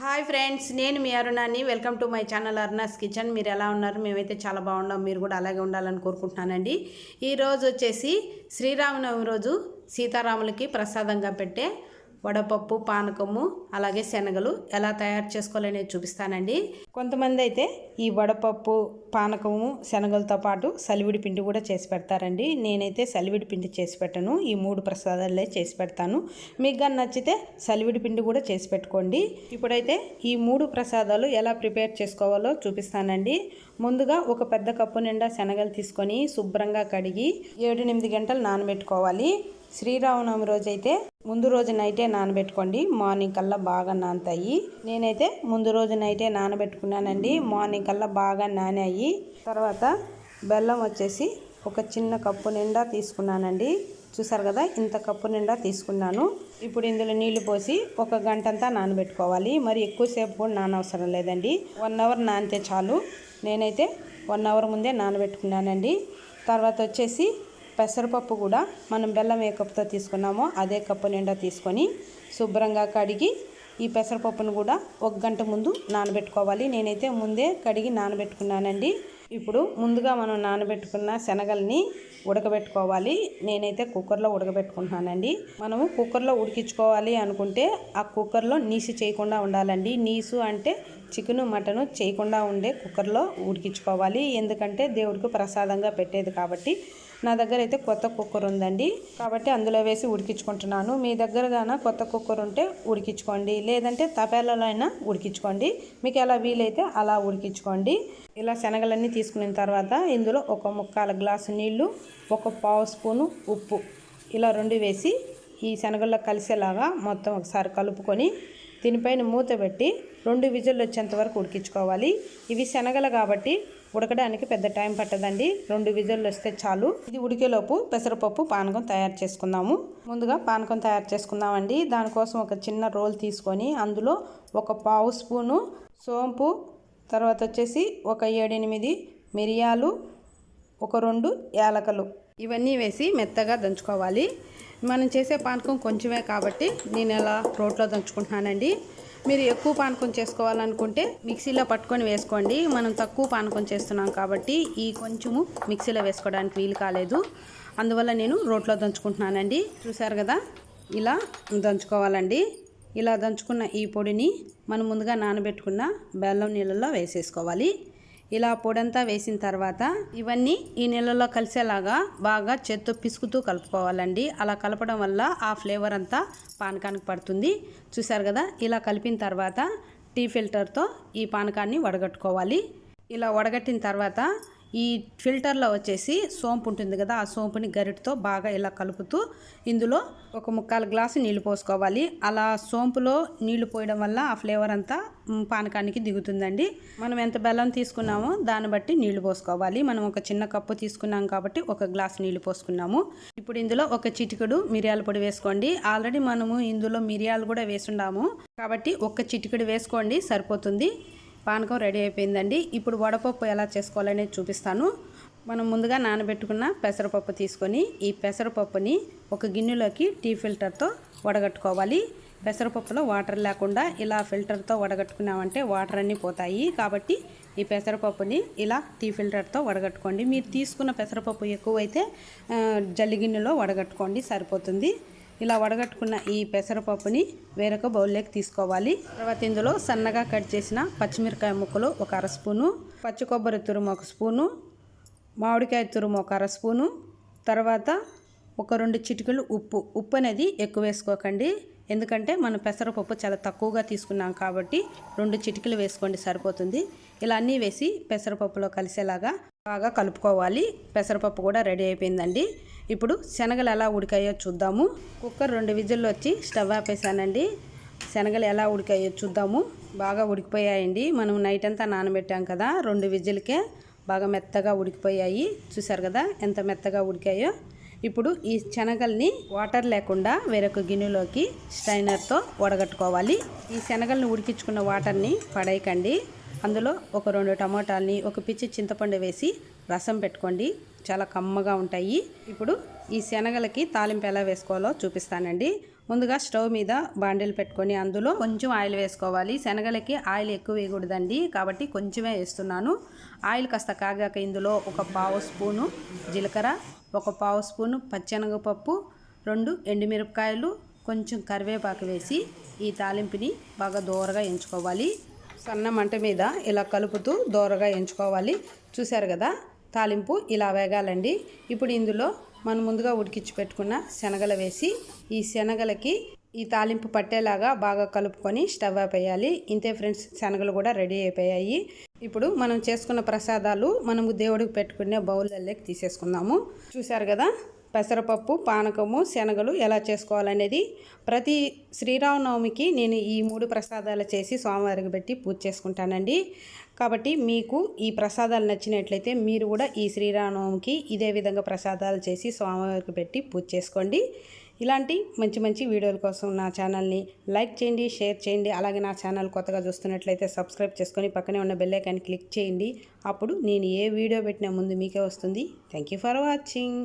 Hi friends నేను మీ అరుణాని. Welcome to my channel Aruna's kitchen. మీరు ఎలా ఉన్నారు? మేమైతే చాలా బాగున్నాం. మీరు కూడా అలాగే ఉండాలని కోరుకుంటున్నానండి. ఈరోజు వచ్చేసి శ్రీరామనవమి రోజు సీతారాములకి ప్రసాదంగా పెట్టే వడపప్పు పానకము అలాగే శనగలు ఎలా తయారు చేసుకోవాలనేది చూపిస్తానండి. కొంతమంది అయితే ఈ వడపప్పు పానకము శనగలతో పాటు సలివిడి పిండి కూడా చేసి పెడతారండి. నేనైతే సలివిడి పిండి చేసి పెట్టను. ఈ మూడు ప్రసాదాలే చేసి పెడతాను. మీకు కానీ నచ్చితే సలివిడి పిండి కూడా చేసి పెట్టుకోండి. ఇప్పుడైతే ఈ మూడు ప్రసాదాలు ఎలా ప్రిపేర్ చేసుకోవాలో చూపిస్తానండి. ముందుగా ఒక పెద్ద కప్పు నిండా శనగలు తీసుకొని శుభ్రంగా కడిగి ఏడు ఎనిమిది గంటలు నానబెట్టుకోవాలి. శ్రీరామనవమి రోజు అయితే ముందు రోజు నైటే నానబెట్టుకోండి. మార్నింగ్ కల్లా బాగా నానతాయి. నేనైతే ముందు రోజు నైటే నానబెట్టుకున్నానండి. మార్నింగ్ కల్లా బాగా నానాయి. తర్వాత బెల్లం వచ్చేసి ఒక చిన్న కప్పు నిండా తీసుకున్నానండి. చూసారు కదా? ఇంత కప్పు నిండా తీసుకున్నాను. ఇప్పుడు ఇందులో నీళ్ళు పోసి ఒక గంట అంతా నానబెట్టుకోవాలి. మరి ఎక్కువసేపు కూడా నానవసరం లేదండి. వన్ అవర్ నానితే చాలు. నేనైతే వన్ అవర్ ముందే నానబెట్టుకున్నానండి. తర్వాత వచ్చేసి పెసరపప్పు కూడా మనం బెల్లం ఏ కప్పుతో తీసుకున్నామో అదే కప్పు నిండా తీసుకొని శుభ్రంగా కడిగి ఈ పెసరపప్పును కూడా ఒక గంట ముందు నానబెట్టుకోవాలి. నేనైతే ముందే కడిగి నానబెట్టుకున్నానండి. ఇప్పుడు ముందుగా మనం నానబెట్టుకున్న శనగల్ని ఉడకబెట్టుకోవాలి. నేనైతే కుక్కర్లో ఉడకబెట్టుకుంటున్నానండి. మనము కుక్కర్లో ఉడికించుకోవాలి అనుకుంటే ఆ కుక్కర్లో నీసు చేయకుండా ఉండాలండి. నీసు అంటే చికెన్ మటను చేయకుండా ఉండే కుక్కర్లో ఉడికించుకోవాలి. ఎందుకంటే దేవుడికి ప్రసాదంగా పెట్టేది కాబట్టి నా దగ్గర అయితే కొత్త కుక్కర్ ఉందండి. కాబట్టి అందులో వేసి ఉడికించుకుంటున్నాను. మీ దగ్గర గాన కొత్త కుక్కర్ ఉంటే ఉడికించుకోండి. లేదంటే తపేలలో అయినా ఉడికించుకోండి. మీకు ఎలా వీలైతే అలా ఉడికించుకోండి. ఇలా శనగలన్నీ తీసుకున్న తర్వాత ఇందులో ఒక ముక్కాల గ్లాసు నీళ్ళు ఒక పావు స్పూను ఉప్పు ఇలా రెండు వేసి ఈ శనగల్లో కలిసేలాగా మొత్తం ఒకసారి కలుపుకొని దీనిపైన మూత పెట్టి రెండు విజిల్లు వచ్చేంత వరకు ఉడికించుకోవాలి. ఇవి శనగలు కాబట్టి ఉడకడానికి పెద్ద టైం పట్టదండి. రెండు విజులు వస్తే చాలు. ఇది ఉడికేలోపు పెసరపప్పు పానకం తయారు చేసుకుందాము. ముందుగా పానకం తయారు చేసుకుందామండి. దానికోసం ఒక చిన్న రోల్ తీసుకొని అందులో ఒక పావు స్పూను సోంపు తర్వాత వచ్చేసి ఒక ఏడెనిమిది మిరియాలు ఒక రెండు యాలకలు. ఇవన్నీ వేసి మెత్తగా దంచుకోవాలి. మనం చేసే పానకం కొంచెమే కాబట్టి నేను ఇలా రోట్లో దంచుకుంటున్నానండి. మీరు ఎక్కువ పానకం చేసుకోవాలనుకుంటే మిక్సీలో పట్టుకొని వేసుకోండి. మనం తక్కువ పానకం చేస్తున్నాం కాబట్టి ఈ కొంచెము మిక్సీలో వేసుకోవడానికి వీలు కాలేదు. అందువల్ల నేను రోట్లో దంచుకుంటున్నానండి. చూసారు కదా? ఇలా దంచుకోవాలండి. ఇలా దంచుకున్న ఈ పొడిని మనం ముందుగా నానబెట్టుకున్న బెల్లం నీళ్ళల్లో వేసేసుకోవాలి. ఇలా పొడంతా వేసిన తర్వాత ఇవన్నీ ఈ నీళ్ళలో కలిసేలాగా బాగా చేత్తో పిసుకుతూ కలుపుకోవాలండి. అలా కలపడం వల్ల ఆ ఫ్లేవర్ అంతా పానకానికి పడుతుంది. చూసారు కదా? ఇలా కలిపిన తర్వాత టీ ఫిల్టర్తో ఈ పానకాన్ని వడగట్టుకోవాలి. ఇలా వడగట్టిన తర్వాత ఈ ఫిల్టర్లో వచ్చేసి సోంపు ఉంటుంది కదా ఆ సోంపుని గరిటతో బాగా ఇలా కలుపుతూ ఇందులో ఒక ముక్కాలు గ్లాసు నీళ్ళు పోసుకోవాలి. అలా సోంపులో నీళ్ళు పోయడం వల్ల ఆ ఫ్లేవర్ అంతా పానకానికి దిగుతుందండి. మనం ఎంత బెల్లం తీసుకున్నామో దాన్ని బట్టి నీళ్ళు పోసుకోవాలి. మనం ఒక చిన్న కప్పు తీసుకున్నాం కాబట్టి ఒక గ్లాస్ నీళ్ళు పోసుకున్నాము. ఇప్పుడు ఇందులో ఒక చిటికెడు మిరియాల పొడి వేసుకోండి. ఆల్రెడీ మనము ఇందులో మిరియాలు కూడా వేసుండాము. కాబట్టి ఒక చిటికెడు వేసుకోండి సరిపోతుంది. పానకం రెడీ అయిపోయిందండి. ఇప్పుడు వడపప్పు ఎలా చేసుకోవాలనేది చూపిస్తాను. మనం ముందుగా నానబెట్టుకున్న పెసరపప్పు తీసుకొని ఈ పెసరపప్పుని ఒక గిన్నెలోకి టీ ఫిల్టర్తో వడగట్టుకోవాలి. పెసరపప్పులో వాటర్ లేకుండా ఇలా ఫిల్టర్తో వడగట్టుకున్నామంటే వాటర్ అన్నీ పోతాయి. కాబట్టి ఈ పెసరపప్పుని ఇలా టీ ఫిల్టర్తో వడగట్టుకోండి. మీరు తీసుకున్న పెసరపప్పు ఎక్కువైతే జల్లి గిన్నెలో వడగట్టుకోండి సరిపోతుంది. ఇలా వడగట్టుకున్న ఈ పెసరపప్పుని వేరొక బౌల్లోకి తీసుకోవాలి. తర్వాత ఇందులో సన్నగా కట్ చేసిన పచ్చిమిరకాయ ముక్కలు ఒక అర స్పూను పచ్చి కొబ్బరి తురుము ఒక స్పూను మామిడికాయ తురుము ఒక అర స్పూను తర్వాత ఒక రెండు చిటికలు ఉప్పు. ఉప్పు అనేది ఎక్కువ వేసుకోకండి. ఎందుకంటే మనం పెసరపప్పు చాలా తక్కువగా తీసుకున్నాం కాబట్టి రెండు చిటికలు వేసుకోండి సరిపోతుంది. ఇలా అన్నీ వేసి పెసరపప్పులో కలిసేలాగా బాగా కలుపుకోవాలి. పెసరపప్పు కూడా రెడీ అయిపోయిందండి. ఇప్పుడు శనగలు ఎలా ఉడికాయో చూద్దాము. కుక్కర్ రెండు విజిల్లు వచ్చి స్టవ్ ఆపేసానండి శనగలు ఎలా ఉడికాయో చూద్దాము. బాగా ఉడికిపోయాయండి. మనం నైట్ అంతా నానబెట్టాం కదా రెండు విజిల్కే బాగా మెత్తగా ఉడికిపోయాయి. చూసారు కదా ఎంత మెత్తగా ఉడికాయో. ఇప్పుడు ఈ శనగల్ని వాటర్ లేకుండా వేరొక గిన్నెలోకి స్ట్రైనర్తో వడగట్టుకోవాలి. ఈ శనగల్ని ఉడికించుకున్న వాటర్ని పడేయకండి. అందులో ఒక రెండు టమాటాలని ఒక పిచ్చి చింతపండు వేసి రసం పెట్టుకోండి. చాలా కమ్మగా ఉంటాయి. ఇప్పుడు ఈ శనగలకి తాలింపు ఎలా వేసుకోవాలో చూపిస్తానండి. ముందుగా స్టవ్ మీద బాండిల్ పెట్టుకొని అందులో కొంచెం ఆయిల్ వేసుకోవాలి. శనగలకి ఆయిల్ ఎక్కువ వేయకూడదండి. కాబట్టి కొంచెమే వేస్తున్నాను. ఆయిల్ కాస్త కాగాక ఇందులో ఒక పావు స్పూను జీలకర్ర ఒక పావు స్పూను పచ్చెనగపప్పు రెండు ఎండుమిరపకాయలు కొంచెం కరివేపాకు వేసి ఈ తాలింపుని బాగా దూరగా ఎంచుకోవాలి. సన్న మంట మీద ఇలా కలుపుతూ దోరగా ఎంచుకోవాలి. చూశారు కదా? తాలింపు ఇలా వేగాలండి. ఇప్పుడు ఇందులో మనం ముందుగా ఉడికించి పెట్టుకున్న శనగలు వేసి ఈ శనగలకి ఈ తాలింపు పట్టేలాగా బాగా కలుపుకొని స్టవ్ ఆపేయాలి ఇంతే ఫ్రెండ్స్ శనగలు కూడా రెడీ అయిపోయాయి. ఇప్పుడు మనం చేసుకున్న ప్రసాదాలు మనము దేవుడికి పెట్టుకునే బౌల్లోకి తీసేసుకుందాము. చూశారు కదా? పెసరపప్పు పానకము శనగలు ఎలా చేసుకోవాలనేది ప్రతి శ్రీరామనవమికి నేను ఈ మూడు ప్రసాదాలు చేసి స్వామివారికి పెట్టి పూజ చేసుకుంటానండి. కాబట్టి మీకు ఈ ప్రసాదాలు నచ్చినట్లయితే మీరు కూడా ఈ శ్రీరామనవమికి ఇదే విధంగా ప్రసాదాలు చేసి స్వామివారికి పెట్టి పూజ చేసుకోండి. ఇలాంటి మంచి మంచి వీడియోల కోసం నా ఛానల్ని లైక్ చేయండి షేర్ చేయండి. అలాగే నా ఛానల్ కొత్తగా చూస్తున్నట్లయితే సబ్స్క్రైబ్ చేసుకొని పక్కనే ఉన్న బెల్లైకాన్ని క్లిక్ చేయండి. అప్పుడు నేను ఏ వీడియో పెట్టినా ముందు మీకే వస్తుంది. Thank you for watching.